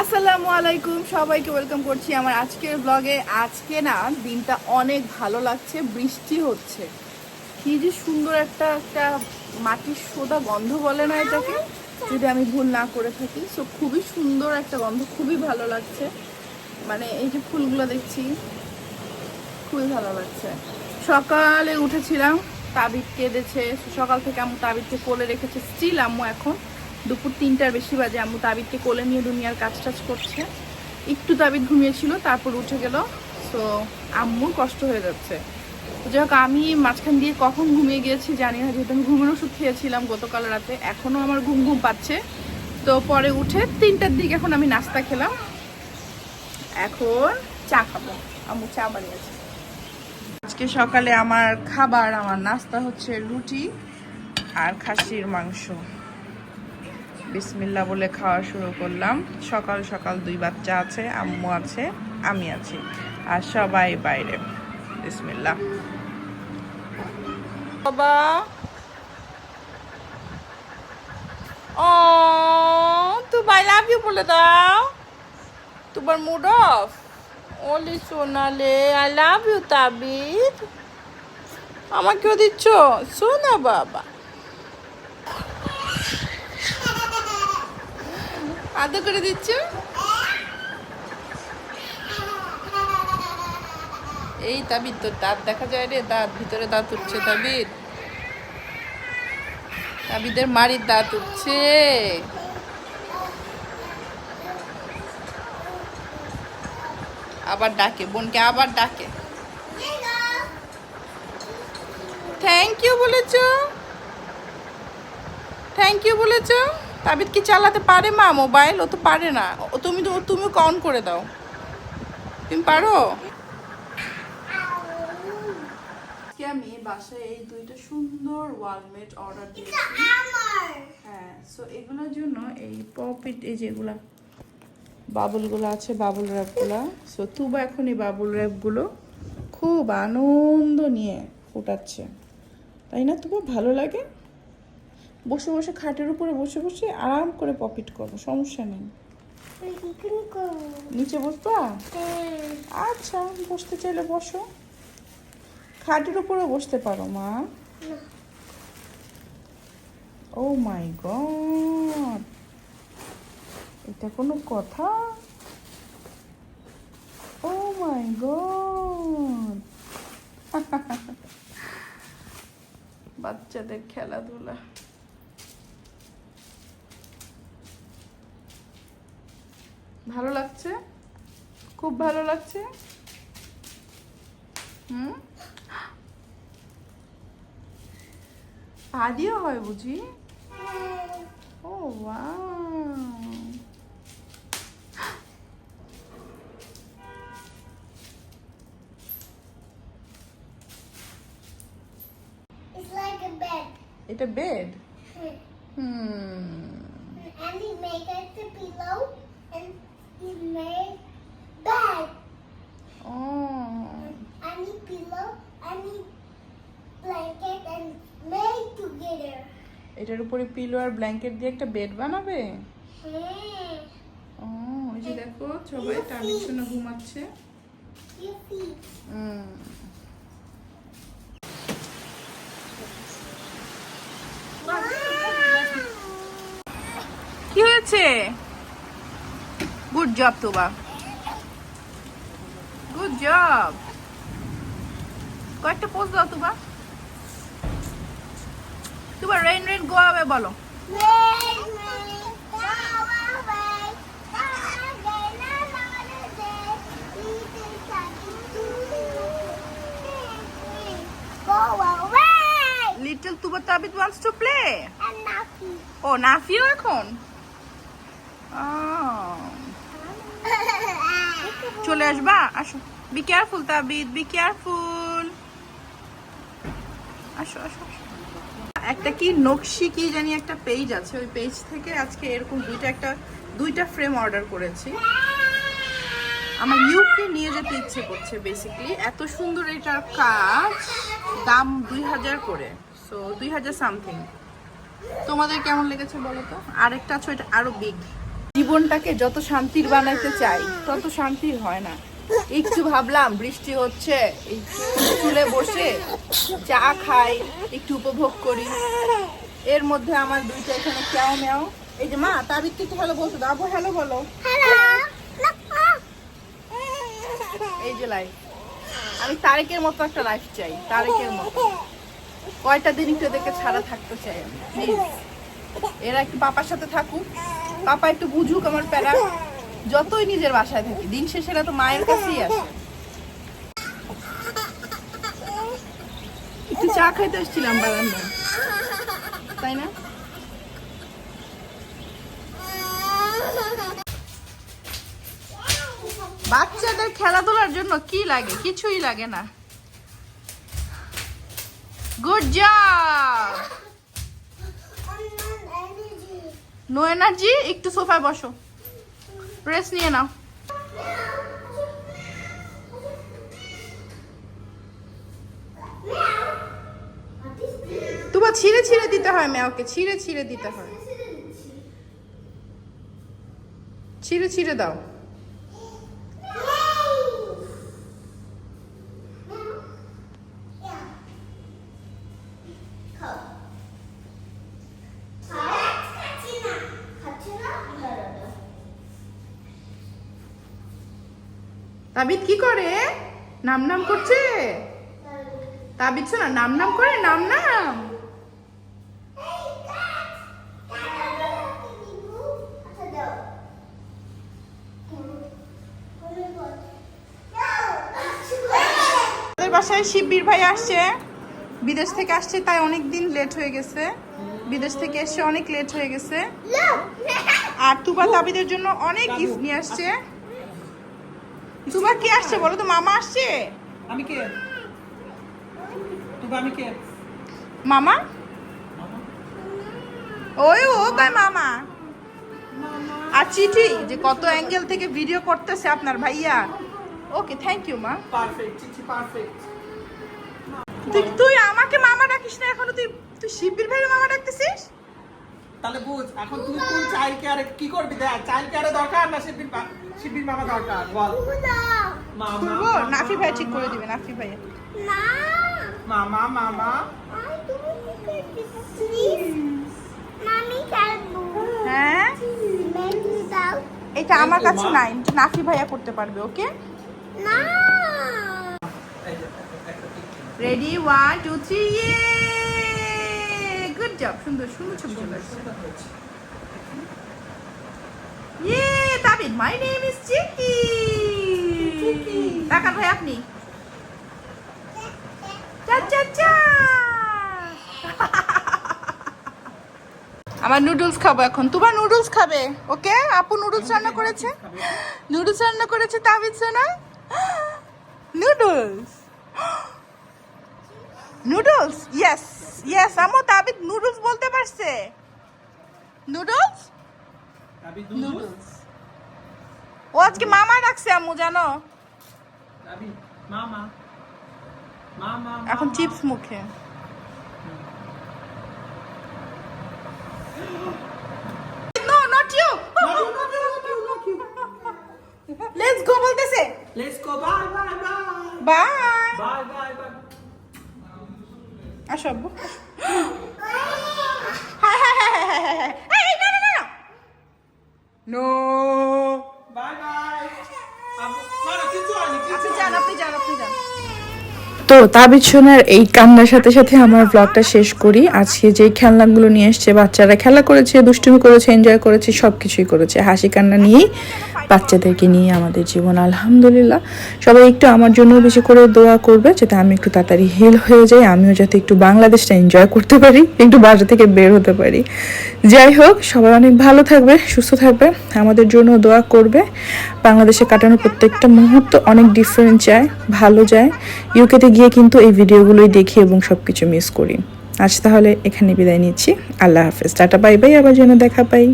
আসসালামু আলাইকুম, সবাইকে ওয়েলকাম করছি আমার আজকের ব্লগে আজকে না, দিনটা অনেক ভালো লাগছে, বৃষ্টি হচ্ছে। কি যে সুন্দর একটা একটা মাটির সোদা গন্ধ বলে না এটাকে? যদি আমি ভুল না করে থাকি। সো খুবই সুন্দর একটা গন্ধ, খুবই ভালো লাগছে। মানে এই যে ফুলগুলো দেখছি, খুবই ভালো লাগছে। সকালে উঠেছিলাম তাবিদ কেঁদেছে। সকাল থেকে আম্মু তাবিদকে কোলে রেখেছে। স্টিল আম্মু এখন দুপুর তিনটার বেশি বাজে আম্মু তাবিদকে কোলে নিয়ে দুনিয়ার কাজ টাজ করছে। একটু তাবিদ ঘুমিয়েছিল, তারপর উঠে গেল। সো আম্মুর কষ্ট হয়ে যাচ্ছে। যাই হোক, আমি মাঝখান দিয়ে কখন ঘুমিয়ে গিয়েছি জানি না, যেহেতু আমি ঘুমের ওষুধ খেয়েছিলাম গতকাল রাতে, এখনও আমার ঘুম ঘুম পাচ্ছে। তো পরে উঠে তিনটার দিকে এখন আমি নাস্তা খেলাম। এখন চা খাব। আম্মু চা বানিয়েছে। আজকে সকালে আমার খাবার, আমার নাস্তা হচ্ছে রুটি আর খাসির মাংস। বিসমিল্লা বলে খাওয়া শুরু করলাম। সকাল সকাল দুই বাচ্চা আছে, আম্মু আছে, আমি আছি। আর সবাই বাইরে। বিসমিল্লা বাবা। ও, তুই বাই লাভ ইউ বলে দাও। তোমার মুড অফ ওলি সোনালে আই লাভ ইউ তাবিদ আমাকেও দিচ্ছ? সোনা বাবা। আদর করে দিচ্ছ? এই তাবিদ তোর দাঁত দেখা যায় রে, দাঁত, ভিতরে দাঁত উঠছে তাবিদ তাবিদের মারির দাঁত উঠছে। আবার ডাকে, বোনকে আবার ডাকে। থ্যাংক ইউ বলেছ? থ্যাংক ইউ বলেছ? তাবিদ কি চালাতে পারে মা? মোবাইল? ও তো পারে না। ও তুমি তো তুমি অন করে দাও। তুমি পারো? আমি বাসায় এই দুইটা সুন্দর ওয়ালমেট অর্ডার দিয়েছি। হ্যাঁ সো এগুলোর জন্য এই পপিট এই যেগুলা বাবুলগুলো আছে বাবুল র্যাপগুলো সো তুবা এখন এই বাবুল র্যাপগুলো খুব আনন্দ নিয়ে ফুটাচ্ছে। তাই না তুবা? ভালো লাগে? বসে বসে খাটের উপরে বসে বসে আরাম করে পপিট করো সমস্যা নেই। নিচে বসবা? আচ্ছা বসতে চাইলে বসো। খাটের উপরে বসতে পারো, মা। Oh my god! এটা কোনো কথা? Oh my god! বাচ্চাদের খেলাধুলা। ভালো লাগছে? খুব ভালো লাগছে? আদিও হয় বুঝি? ও এটা বেড he made bed. ও And he pillow and he blanket and made together. এটার উপরে পিলো আর ব্ল্যাঙ্কেট দিয়ে একটা বেড বানাবে? Hmm. ও যে দেখো সবাই টানির জন্য ঘুমাচ্ছে। হুম। কি হয়েছে? Good job Toba good job কয়েকটা পোজ দাও Toba Toba rain rain go away বলো. Little Tuba Tabid wants to play. ও নাফিও এখন? আহ, চলে আসবা? আসো। Be careful Tabid be careful আসো আসো। একটা কি নকশি কি জানি একটা পেজ আছে, ওই পেজ থেকে আজকে এরকম দুইটা একটা, দুইটা ফ্রেম অর্ডার করেছি। আমার ইউকে নিয়ে যেতে ইচ্ছে করছে বেসিক্যালি এত সুন্দর এটার কাজ, দাম দুই হাজার করে। সো দুই হাজার সামথিং তোমাদের কেমন লেগেছে বলো তো? আরেকটা আছে, ওইটা আরও বিগ জীবনটাকে যত শান্তির বানাইতে চাই তত শান্তির হয় না। একটু ভাবলাম বৃষ্টি হচ্ছে চুলে বসে চা খাই একটু উপভোগ করি। এর মধ্যে আমার দুইটা এখানে ক্যাও ম্যাও এই যে মা তাবিদ একটু ভালো বলতো দাবো হ্যালো বলো। এই যে লাইফ আমি তারেকের মতো একটা লাইফ চাই তারেকের মতো। কয়টা দিন একটু এদেরকে ছাড়া থাকতে চাই আমি প্লিজ এরা একটু পাপার সাথে থাকুক। পাপা একটু বুঝুক আমার প্যারা। যতই নিজের বাসায় থাকি, দিন শেষে তো মায়ের কাছেই আসে। একটু চা খাইতে এসেছিলাম বারান্দায়। তাই না? বাচ্চাদের খেলাধুলার জন্য কি লাগে? কিছুই লাগে না। গুড জব নো এনার্জি একটু সোফায় বসো। রেস্ট নিয়ে নাও। তোমার ছিঁড়ে ছিঁড়ে দিতে হয় ম্যাওকে, ছিঁড়ে ছিঁড়ে দিতে হয়। ছিঁড়ে ছিঁড়ে দাও। তাবিদ কি করে? নাম নাম করছে? তাবিদ শোনা নাম নাম করে নাম নাম বাসায় শিববীর ভাই আসছে। বিদেশ থেকে আসছে, তাই অনেক দিন লেট হয়ে গেছে। বিদেশ থেকে এসে অনেক লেট হয়ে গেছে। আর তুবা তাবিদের জন্য অনেক গিফট নিয়ে আসছে। তুবা কি আসছে বলো তো? মামা আসছে? আমি কে? তুমি আমি কে? মামা? ওই ও কয় মামা। আর চিঠি যে কত অ্যাঙ্গেল থেকে ভিডিও করতেছে আপনার ভাইয়া। ওকে থ্যাংক ইউ মা। পারফেক্ট চিঠি পারফেক্ট তুই আমাকে মামা ডাকিস না এখনও? তুই তুই শিবির ভাইয়ের মামা ডাকতেছিস? তাহলে বুঝ এখন তুই কোন চাইল্ড কেয়ারে কি করবি দেখ? চাইল্ড কেয়ারে দরকার না শিবির শিবির মামা দরকার বল। মামা খুলবো নাফি ভাই ঠিক করে দিবে নাফি ভাই মামা মামা। মামি খেলব। হ্যাঁ? এটা আমার কাছে। নাই নাফি ভাইয়া করতে পারবে ওকে? না। রেডি ওয়ান টু থ্রি ইয়ে গুড জব সুন্দর সুন্দর ছবি চলে আসছে। ইয়ে তাবিদ মাই নেম ইজ চিকি ভাই আপনি। চা চা চা। আমার নুডলস খাব এখন। তোমার নুডলস খাবে ওকে? আপু নুডলস রান্না করেছে? নুডলস রান্না করেছে তাবিদ সোনা? নুডলস। নুডলস? ইয়েস ইয়েস আমো তাবিদ নুডলস বলতে পারছে। নুডলস? নুডলস। আজকে মামা রাখছে আম্মু জানো? আবি মামা মামা এখন। চিপস মুখে। No not you let's go বলতেছে। Let's go bye bye bye bye bye bye bye আসো আব্বু। Hi hi hi hi hi না না না নো। Bye bye আবু না না কিছু হয়নি আপনি যান আপনি যান আপনি যান। তো তাবিদ সোনার এই কান্নার সাথে সাথে আমার ব্লগটা শেষ করি। আজকে যেই খেলনাগুলো নিয়ে এসছে, বাচ্চারা খেলা করেছে, দুষ্টুমি করেছে এনজয় করেছে সব কিছুই করেছে। হাসি কান্না নিয়েই বাচ্চাদেরকে নিয়ে আমাদের জীবন, আলহামদুলিল্লাহ। সবাই একটু আমার জন্য বেশি করে দোয়া করবে, যাতে আমি একটু তাড়াতাড়ি হিল হয়ে যাই, আমিও যাতে একটু বাংলাদেশটা এনজয় করতে পারি, একটু বাসা থেকে বের হতে পারি। যাই হোক, সবাই অনেক ভালো থাকবে, সুস্থ থাকবে, আমাদের জন্য দোয়া করবে। বাংলাদেশে কাটানো প্রত্যেকটা মুহূর্ত অনেক ডিফারেন্ট যায়, ভালো যায়। ইউকেতে গিয়ে কিন্তু এই ভিডিওগুলোই দেখি এবং সব কিছু মিস করি। আজ তাহলে এখানে বিদায় নিচ্ছি। আল্লাহ হাফেজ। Tata, bye bye. আবার যেন দেখা পাই।